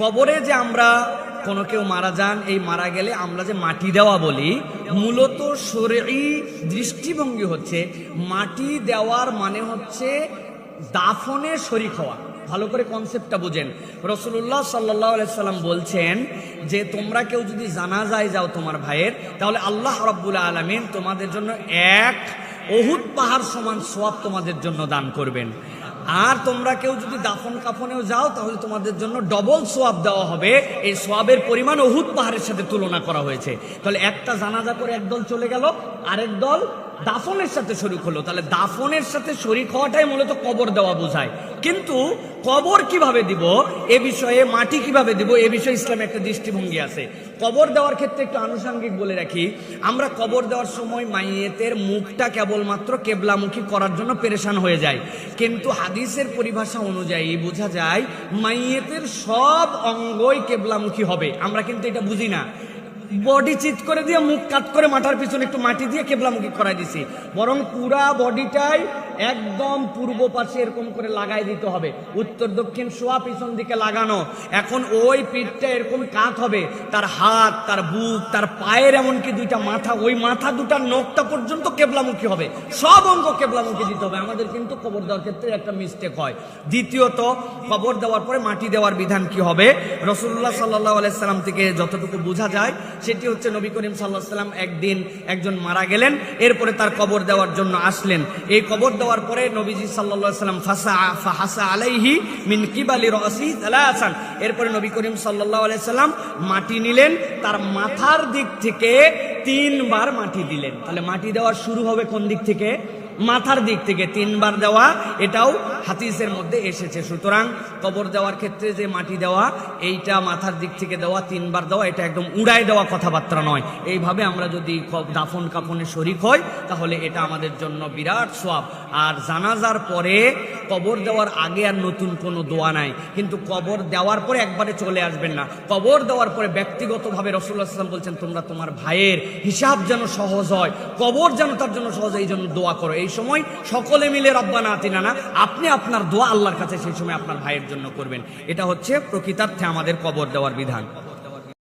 কবরে যে আমরা কোনো কেউ মারা যান, এই মারা গেলে আমরা যে মাটি দেওয়া বলি, মূলত শরী দৃষ্টিভঙ্গি হচ্ছে মাটি দেওয়ার মানে হচ্ছে দাফনে শরিক হওয়া। ভালো করে কনসেপ্টটা বোঝেন। রসুল্লাহ সাল্লাহ সাল্লাম বলছেন যে, তোমরা কেউ যদি জানা যায় যাও তোমার ভাইয়ের, তাহলে আল্লাহ রব্বুল আলমিন তোমাদের জন্য এক অহুত পাহাড় সমান সোয়াব তোমাদের জন্য দান করবেন। আর তোমরা কেউ যদি দাফন কাফনেও যাও, তাহলে তোমাদের জন্য ডবল সোয়াব দেওয়া হবে। এই সোয়াবের পরিমাণ অহুত পাহাড়ের সাথে তুলনা করা হয়েছে। তাহলে একটা জানাজা করে একদল চলে গেল, আরেক দল দাফনের সাথে শরিক হলো, তাহলে দাফনের সাথে শরিক হওয়াটাই মূলত কবর দেওয়া বোঝায়। কিন্তু কবর কীভাবে দিব? এ বিষয়ে, মাটি কীভাবে দিব? এ বিষয়ে ইসলামে একটা দৃষ্টিভঙ্গি আছে। কবর দেওয়ার ক্ষেত্রে একটু আনুষঙ্গিক বলে রাখি, আমরা কবর দেওয়ার সময় মাইয়েতের মুখটা কেবলমাত্র কেবলামুখী করার জন্য পেরেশান হয়ে যায় কিন্তু হাদিসের পরিভাষা অনুযায়ী বোঝা যায়, মাইয়েতের সব অঙ্গই কেবলামুখী হবে। আমরা কিন্তু এটা বুঝি না। বডি চিত করে দিয়ে মুখ কাট করে মাথার পিছনে একটু মাটি দিয়ে কেবলামুখী করাই দিছি। বরং পুরা বডিটাই একদম পূর্ব পাশে এরকম করে লাগাই দিতে হবে। উত্তর দক্ষিণ শোয়া পিছন দিকে লাগানো। এখন ওই পিঠটা এরকম কাত হবে। তার হাত, তার বুক, তার পায়ের এমনকি দুইটা মাথা, ওই মাথা দুটার নখটা পর্যন্ত কেবলামুখী হবে। সব অঙ্গ কেবলামুখী দিতে হবে। আমাদের কিন্তু কবর দেওয়ার ক্ষেত্রে একটা মিস্টেক হয়। দ্বিতীয়ত কবর দেওয়ার পরে মাটি দেওয়ার বিধান কি হবে? রসুল্লাহ সাল্লাহ আলাইসাল্লাম থেকে যতটুকু বোঝা যায় সেটি হচ্ছে নবী করিম সাল্লাহ সাল্লাম একদিন একজন মারা গেলেন, এরপরে তার কবর দেওয়ার জন্য আসলেন। এই কবর দেওয়ার পরে নবীজি সাল্লাহ সাল্লাম ফাসা, ফাহাসা আলাইহি মিন কিবালি রসি আসান এরপরে নবী করিম সাল্লাহ আলাইসাল্লাম মাটি নিলেন, তার মাথার দিক থেকে তিনবার মাটি দিলেন। তাহলে মাটি দেওয়া শুরু হবে কোন দিক থেকে? মাথার দিক থেকে তিনবার দেওয়া, এটাও হাতিসের মধ্যে এসেছে। সুতরাং কবর দেওয়ার ক্ষেত্রে যে মাটি দেওয়া, এইটা মাথার দিক থেকে দেওয়া, তিনবার দেওয়া, এটা একদম উড়ায় দেওয়া কথাবার্তা নয়। এইভাবে আমরা যদি দাফন কাফনে শরিক হই, তাহলে এটা আমাদের জন্য বিরাট সোয়াব। আর জানাজার পরে কবর দেওয়ার আগে আর নতুন কোনো দোয়া নাই। কিন্তু কবর দেওয়ার পরে একবারে চলে আসবেন না। কবর দেওয়ার পরে ব্যক্তিগতভাবে রসুল্লাহ আসলাম বলছেন, তোমরা তোমার ভাইয়ের হিসাব যেন সহজ হয়। কবর যেন তার জন্য সহজ এই জন্য দোয়া করো। এই সময় সকলে মিলে রব্বানা তিনা না। আপনি আপনার দোয়া আল্লাহর কাছে সেই সময় আপনার ভাইয়ের জন্য করবেন। এটা হচ্ছে প্রকৃতার্থে আমাদের কবর দেওয়ার বিধান।